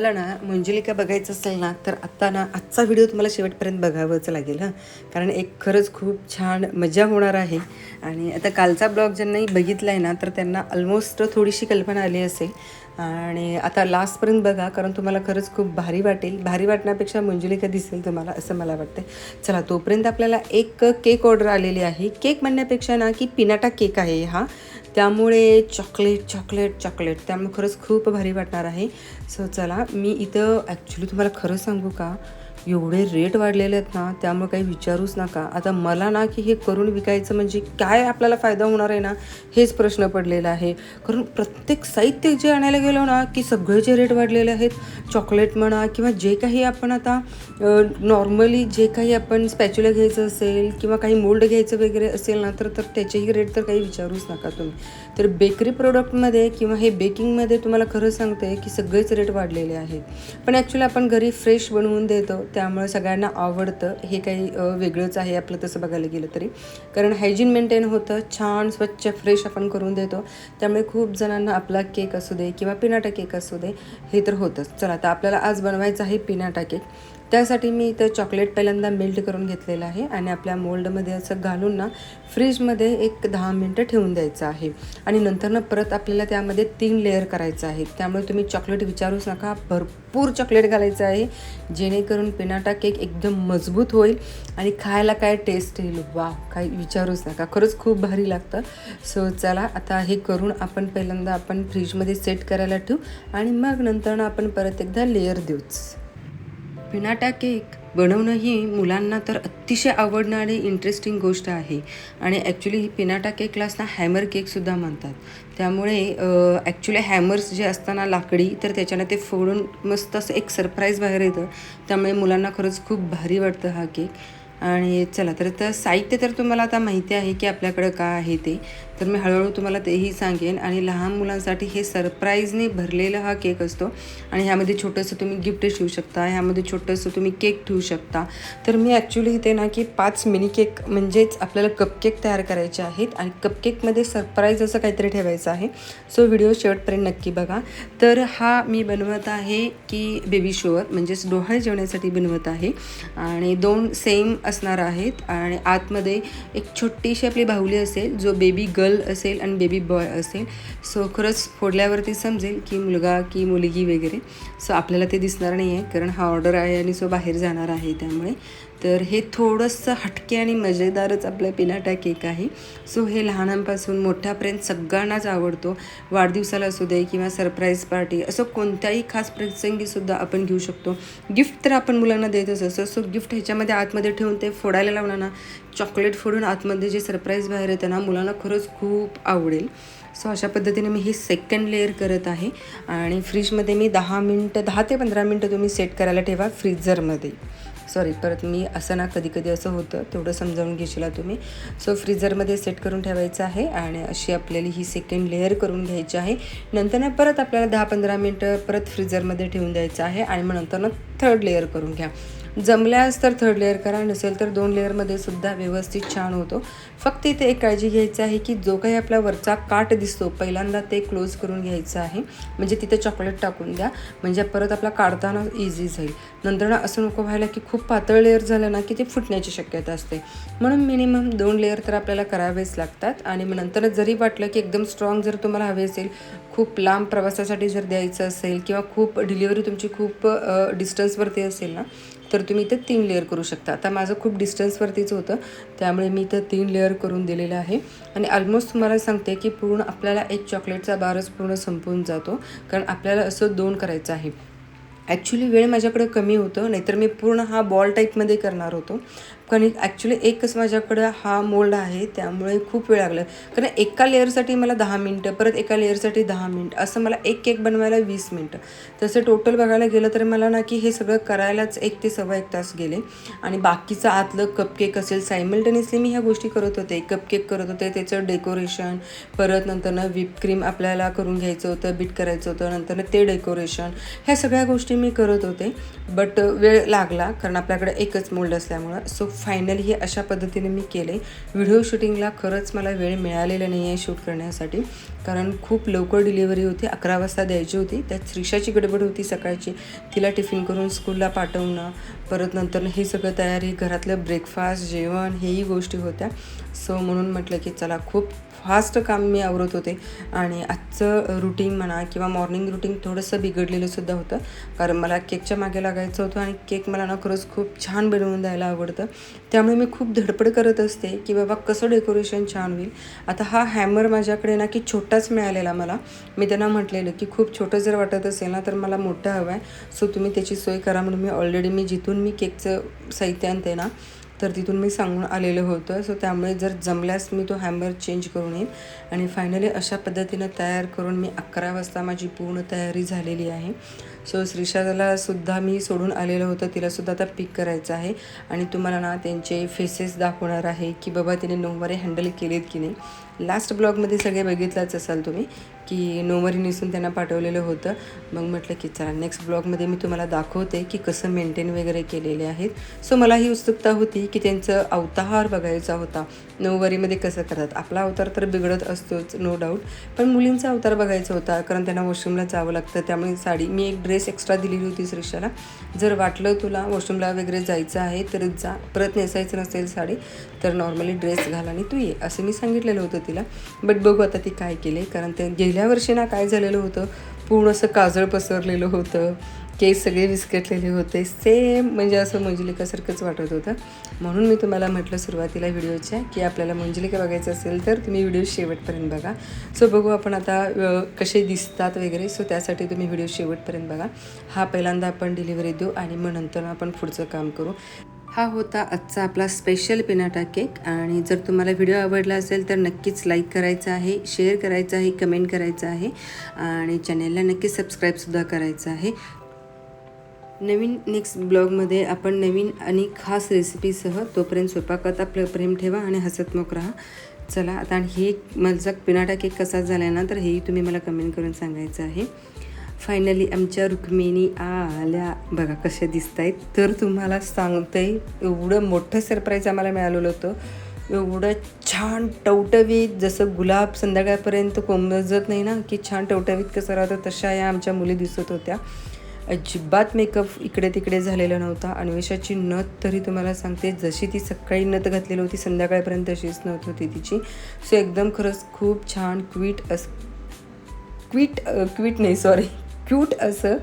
तुम्हाला ना मंजुलिका बघायचं असेल ना तर आत्ता ना आजचा व्हिडिओ तुम्हाला शेवटपर्यंत बघावंच लागेल हां. कारण एक खरंच खूप छान मजा होणार आहे. आणि आता कालचा ब्लॉग ज्यांनाही बघितला आहे ना तर त्यांना ऑलमोस्ट थोडीशी कल्पना आली असेल. आणि आता लास्टपर्यंत बघा कारण तुम्हाला खरंच खूप भारी वाटेल. भारी वाटण्यापेक्षा मंजुलिका दिसेल तुम्हाला असं मला वाटतं चला तोपर्यंत आपल्याला एक केक ऑर्डर आलेली आहे. केक म्हणण्यापेक्षा ना की पिनाटा केक आहे हा. त्यामुळे चॉकलेट चॉकलेट चॉकलेट त्यामुळे खरंच खूप भारी वाटणार आहे. सो चला मी इथं ॲक्च्युली तुम्हाला खरं सांगू का? एवढे रेट वाढलेले आहेत ना त्यामुळे काही विचारूच नका. आता मला ना की हे करून विकायचं म्हणजे काय आपल्याला फायदा होणार आहे ना हेच प्रश्न पडलेला आहे. कारण प्रत्येक साहित्य जे आणायला गेलो ना की सगळेचे रेट वाढलेले आहेत चॉकलेट म्हणा किंवा जे काही आपण आता नॉर्मली जे काही आपण स्पॅच्युला घ्यायचं असेल किंवा काही मोल्ड घ्यायचं वगैरे असेल ना तर तर त्याचेही रेट तर काही विचारूच नका तुम्ही. तर बेकरी प्रोडक्टमध्ये किंवा हे बेकिंगमध्ये तुम्हाला खरं सांगते की सगळेच रेट वाढलेले आहेत. पण ॲक्च्युली आपण घरी फ्रेश बनवून देतो त्यामुळे सगळ्यांना आवडतं. हे काही वेगळंच आहे आपलं तसं बघायला गेलं तरी. कारण हायजीन मेंटेन होतं. छान स्वच्छ फ्रेश आपण करून देतो. त्यामुळे खूप जणांना आपला केक असू दे किंवा पिनाटा केक असू दे हे तर होतंच. चला आता आपल्याला आज बनवायचं आहे पिनाटा केक त्यासाठी मी इथं चॉकलेट पहिल्यांदा मेल्ट करून घेतलेलं आहे आणि आपल्या मोल्डमध्ये असं घालून ना फ्रीजमध्ये एक दहा मिनटं ठेवून द्यायचं आहे. आणि नंतर ना परत आपल्याला त्यामध्ये तीन लेअर करायचं आहे. त्यामुळे तुम्ही चॉकलेट विचारूच नका. भरपूर चॉकलेट घालायचं आहे. जेणेकरून पिनाटा केक एकदम मजबूत होईल आणि खायला काय टेस्ट येईल? वा काही विचारूच नका. खरंच खूप भारी लागतं. सो चला आता हे करून आपण पहिल्यांदा आपण फ्रीजमध्ये सेट करायला ठेवू आणि मग नंतर ना आपण परत एकदा लेअर देऊच. पिनाटा केक बनवणं ही मुलांना तर अतिशय आवडणारी इंटरेस्टिंग गोष्ट आहे. आणि ॲक्च्युली ही पिनाटा केकलाच ना हॅमर केकसुद्धा म्हणतात. त्यामुळे ॲक्च्युली हॅमर्स जे असताना लाकडी तर त्याच्यानं ते फोडून मस्त असं एक सरप्राईज बाहेर येतं. त्यामुळे मुलांना खरंच खूप भारी वाटतं हा केक. आणि चला तर तर साहित्य तर तुम्हाला आता माहिती आहे की आपल्याकडं काय आहे ते. तर मी हळूहळू तुम्हाला तेही सांगेन. आणि लहान मुलांसाठी हे सरप्राईजने भरलेला हा केक असतो. आणि ह्यामध्ये छोटंसं तुम्ही गिफ्ट ठेवू शकता. ह्यामध्ये छोटंसं तुम्ही केक ठेवू शकता. तर मी ॲक्च्युली इथे ना की पाच मिनी केक म्हणजेच आपल्याला कपकेक तयार करायचे आहेत. आणि कपकेकमध्ये सरप्राईज असं काहीतरी ठेवायचं आहे. सो व्हिडिओ शेवटपर्यंत नक्की बघा. तर हा मी बनवत आहे की बेबी शोअर म्हणजेच डोहाळे जेवण्यासाठी बनवत आहे. आणि दोन सेम असणार आहेत. आणि आतमध्ये एक छोटीशी आपली बाहुली असेल जो बेबी गर्ल असेल आणि बेबी बॉय असेल. सो खरंच फोडल्यावरती समजेल की मुलगा की मुलगी वगैरे. सो आपल्याला ते दिसणार नाही आहे कारण हा ऑर्डर आहे आणि सो बाहेर जाणार आहे त्यामुळे. तर हे थोडंसं हटके आणि मजेदारच आपलं पिलाटा केक आहे. सो हे लहानांपासून मोठ्यापर्यंत सगळ्यांनाच आवडतो. वाढदिवसाला असू दे किंवा सरप्राईज पार्टी असं कोणत्याही खास प्रसंगीसुद्धा आपण घेऊ शकतो. गिफ्ट तर आपण मुलांना देतच असतो सो गिफ्ट ह्याच्यामध्ये आतमध्ये ठेवून ते फोडायला लावणार ना चॉकलेट फोडून आतमध्ये जे सरप्राईज बाहेर येतं ना मुलांना खरंच खूप आवडेल. सो अशा पद्धतीने मी हे सेकंड लेअर करत आहे. आणि फ्रीजमध्ये मी दहा मिनटं दहा ते पंधरा मिनटं तुम्ही सेट करायला ठेवा फ्रीजरमध्ये सॉरी परत मी असं ना कधी कधी असं होतं तेवढं समजावून घेशीला तुम्ही. सो फ्रीजरमध्ये सेट करून ठेवायचं आहे आणि अशी आपल्याला ही सेकंड लेअर करून घ्यायची आहे. नंतर ना परत आपल्याला दहा पंधरा मिनटं परत फ्रीजरमध्ये ठेवून द्यायचं आहे आणि मग नंतर ना थर्ड लेअर करून घ्या. जमल्यास तर थर्ड लेअर करा नसेल तर दोन लेअरमध्ये सुद्धा व्यवस्थित छान होतो. फक्त इथे एक काळजी घ्यायची आहे की जो काही आपला वरचा काट दिसतो पहिल्यांदा ते क्लोज करून घ्यायचं आहे. म्हणजे तिथे चॉकलेट टाकून द्या. म्हणजे परत आपला काढताना इझी जाईल. नंतर ना असं नको व्हायला की खूप पातळ लेअर झालं ना की ते फुटण्याची शक्यता असते. म्हणून मिनिमम दोन लेअर तर आपल्याला करावेच लागतात. आणि मग नंतर जरी वाटलं की एकदम स्ट्रॉंग जर तुम्हाला हवे असेल खूप लांब प्रवासासाठी जर द्यायचं असेल किंवा खूप डिलिव्हरी तुमची खूप डिस्टन्सवरती असेल ना तर तुम्ही इथं तीन लेअर करू शकता. आता माझं खूप डिस्टन्सवरतीच होतं त्यामुळे मी इथं तीन लेअर करून दिलेलं आहे. आणि ऑलमोस्ट तुम्हाला सांगते की पूर्ण आपल्याला एक चॉकलेटचा बारच पूर्ण संपून जातो कारण आपल्याला असं दोन करायचं आहे. ॲक्च्युली वेळ माझ्याकडे कमी होतं नाहीतर मी पूर्ण हा बॉल टाईपमध्ये करणार होतो. कारण ॲक्च्युली एकच माझ्याकडं हा मोल्ड आहे त्यामुळे खूप वेळ लागला. कारण एका लेअरसाठी मला दहा मिनटं परत एका लेअरसाठी दहा मिनटं असं मला एक केक बनवायला वीस मिनटं तसं टोटल बघायला गेलं तर मला ना की हे सगळं करायलाच एक ते सव्वा एक तास गेले. आणि बाकीचं आतलं कपकेक असेल सायमल्टेनियसली मी ह्या गोष्टी करत होते. कपकेक करत होते त्याचं डेकोरेशन परत नंतर ना क्रीम आपल्याला करून घ्यायचं होतं बीट करायचं होतं नंतरनं ते डेकोरेशन ह्या सगळ्या गोष्टी मी करत होते. बट वेळ लागला कारण आपल्याकडे एकच मोल्ड असल्यामुळं. सो फायनली हे अशा पद्धतीने मी केले. व्हिडिओ शूटिंगला खरंच मला वेळ मिळालेला नाही आहे शूट करण्यासाठी. कारण खूप लवकर डिलिव्हरी होती अकरा वाजता द्यायची होती. त्यात श्रीषाची गडबड होती सकाळची. तिला टिफिन करून स्कूलला पाठवणं परत नंतर हे सगळं तयारी घरातलं ब्रेकफास्ट जेवण हेही गोष्टी होत्या. सो म्हणून म्हटलं की चला खूप फास्ट काम मी आवरत होते. आणि आजचं रुटीन म्हणा किंवा मॉर्निंग रुटीन थोडंसं बिघडलेलं सुद्धा होतं. कारण मला केकच्या मागे लागायचं होतं आणि केक मला ना खरंच खूप छान बनवून द्यायला आवडतं. त्यामुळे मी खूप धडपड करत असते की बाबा कसं डेकोरेशन छान होईल? आता हा हॅमर माझ्याकडे ना की छोटाच मिळालेला मला. मी त्यांना म्हटलेलं की खूप छोटं जर वाटत असेल ना तर मला मोठं हवं आहे. सो तुम्ही त्याची सोय करा. म्हणून मी ऑलरेडी मी जिथून मी केकचं साहित्य आणते ना तर तिथून मी सांगून आलेलं होतं. सो त्यामुळे जर जमल्यास मी तो हॅम्बर चेंज करून येईन. आणि फायनली अशा पद्धतीनं तयार करून मी अकरा वाजता माझी पूर्ण तयारी झालेली आहे. सो श्रीशाला सुद्धा मी सोडून आलेलं होतं. तिलासुद्धा आता पिक करायचं आहे. आणि तुम्हाला ना त्यांचे फेसेस दाखवणार आहे की बाबा तिने नऊवारे हँडल केलेत की नाही. लास्ट ब्लॉगमध्ये सगळे बघितलंच असाल तुम्ही की नऊवारी नेसून त्यांना पाठवलेलं होतं. मग म्हटलं की चला नेक्स्ट ब्लॉगमध्ये मी तुम्हाला दाखवते की कसं मेंटेन वगैरे केलेले आहेत. सो मला ही उत्सुकता होती की त्यांचं अवतार बघायचा होता. नऊवारीमध्ये कसं करतात? आपला अवतार तर बिघडत असतोच नो डाऊट पण मुलींचा अवतार बघायचा होता कारण त्यांना वॉशरूमला जावं लागतं. त्यामुळे साडी मी एक ड्रेस एक्स्ट्रा दिलेली होती श्रीषाला. जर वाटलं तुला वॉशरूमला वगैरे जायचं आहे तर जा. परत नेसायचं नसेल साडी तर नॉर्मली ड्रेस घाल आणि तू ये असं मी सांगितलेलं होतं तिला बट बघू आता ती काय केले. कारण ते गेल्या वर्षी ना काय झालेलं होतं? पूर्ण असं काजळ पसरलेलं होतं. केस सगळे विस्कटलेले होते. सेम म्हणजे असं मंजुलिकासारखंच वाटत होतं. म्हणून मी तुम्हाला म्हटलं सुरुवातीला व्हिडिओच्या की आपल्याला मंजुलिका बघायचं असेल तर तुम्ही व्हिडिओ शेवटपर्यंत बघा. सो बघू आपण आता कसे दिसतात वगैरे. सो त्यासाठी तुम्ही व्हिडिओ शेवटपर्यंत बघा. हा पहिल्यांदा आपण डिलिव्हरी देऊ आणि मग नंतर आपण पुढचं काम करू. हा होता आजचा आपला स्पेशल पिनाटा केक आणि जर तुम्हाला व्हिडिओ आवडला असेल तर नक्कीच लाईक करायचा आहे शेअर करायचा आहे कमेंट करायचं आहे. आणि चॅनेलला नक्कीच सबस्क्राईबसुद्धा करायचं आहे. नवीन नेक्स्ट ब्लॉगमध्ये आपण नवीन आणि खास रेसिपीसह तोपर्यंत स्वयंपाकात आपलं प्रेम ठेवा आणि हसतमुख राहा. चला आता आणि हे माझा पिनाटा केक कसा झाला आहे ना तर हेही तुम्ही मला कमेंट करून सांगायचं आहे. फायनली आमच्या रुक्मिणी आल्या. बघा कशा दिसत आहेत तर तुम्हाला सांगते एवढं मोठं सरप्राईज आम्हाला मिळालेलं होतं. एवढं छान टवटवीत जसं गुलाब संध्याकाळपर्यंत कोमजत नाही ना की छान टवटवीत कसं राहतं तशा या आमच्या मुली दिसत होत्या. अजिबात मेकअप इकडे तिकडे झालेला नव्हता. अन्वेषाची नथ तरी तुम्हाला सांगते जशी ती सकाळी नथ घातलेली होती संध्याकाळपर्यंत तशीच नथ होती तिची. सो एकदम खरंच खूप छान क्वीट अस क्वीट क्वीट नाही सॉरी क्यूट असं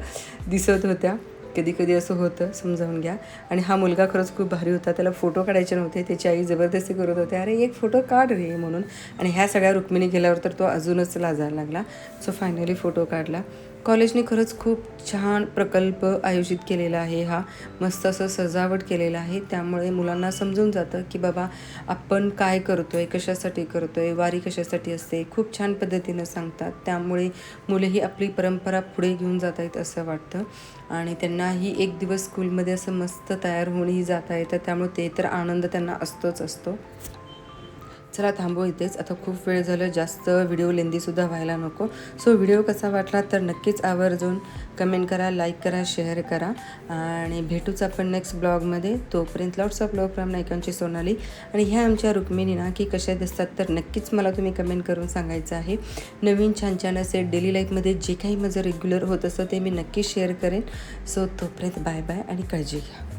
दिसत होत्या. कधी कधी असं होतं समजावून घ्या. आणि हा मुलगा खरंच खूप भारी होता. त्याला फोटो काढायचे नव्हते. त्याची आई जबरदस्ती करत होते. अरे एक फोटो काढ रे म्हणून. आणि ह्या सगळ्या रुक्मिणी गेल्यावर तर तो अजूनच लाजायला लागला. सो फायनली फोटो काढला. कॉलेजने खरंच खूप छान प्रकल्प आयोजित केलेला आहे हा. मस्त असं सजावट केलेला आहे. त्यामुळे मुलांना समजून जातं की बाबा आपण काय करतोय कशासाठी करतोय वारी कशासाठी असते खूप छान पद्धतीनं सांगतात. त्यामुळे मुलेही आपली परंपरा पुढे घेऊन जात आहेत असं वाटतं. आणि त्यांनाही एक दिवस स्कूलमध्ये असं मस्त तयार होऊनही जाता येतं. त्यामुळे ते तर आनंद त्यांना असतोच असतो. चला थांबू इथेच. आता खूप वेळ झालं जास्त व्हिडिओ लेंदीसुद्धा व्हायला नको. सो व्हिडिओ कसा वाटला तर नक्कीच आवर्जून कमेंट करा लाईक करा शेअर करा. आणि भेटूच आपण नेक्स्ट ब्लॉगमध्ये. तोपर्यंत लॉट्स ऑफ लव फ्रॉम नायकांची सोनाली. आणि ह्या आमच्या रुक्मिणी ना की कशा दिसतात तर नक्कीच मला तुम्ही कमेंट करून सांगायचं आहे. नवीन छान छान असे डेली लाईफमध्ये जे काही माझं रेग्युलर होत असतं ते मी नक्कीच शेअर करेन. सो तोपर्यंत बाय बाय आणि काळजी घ्या.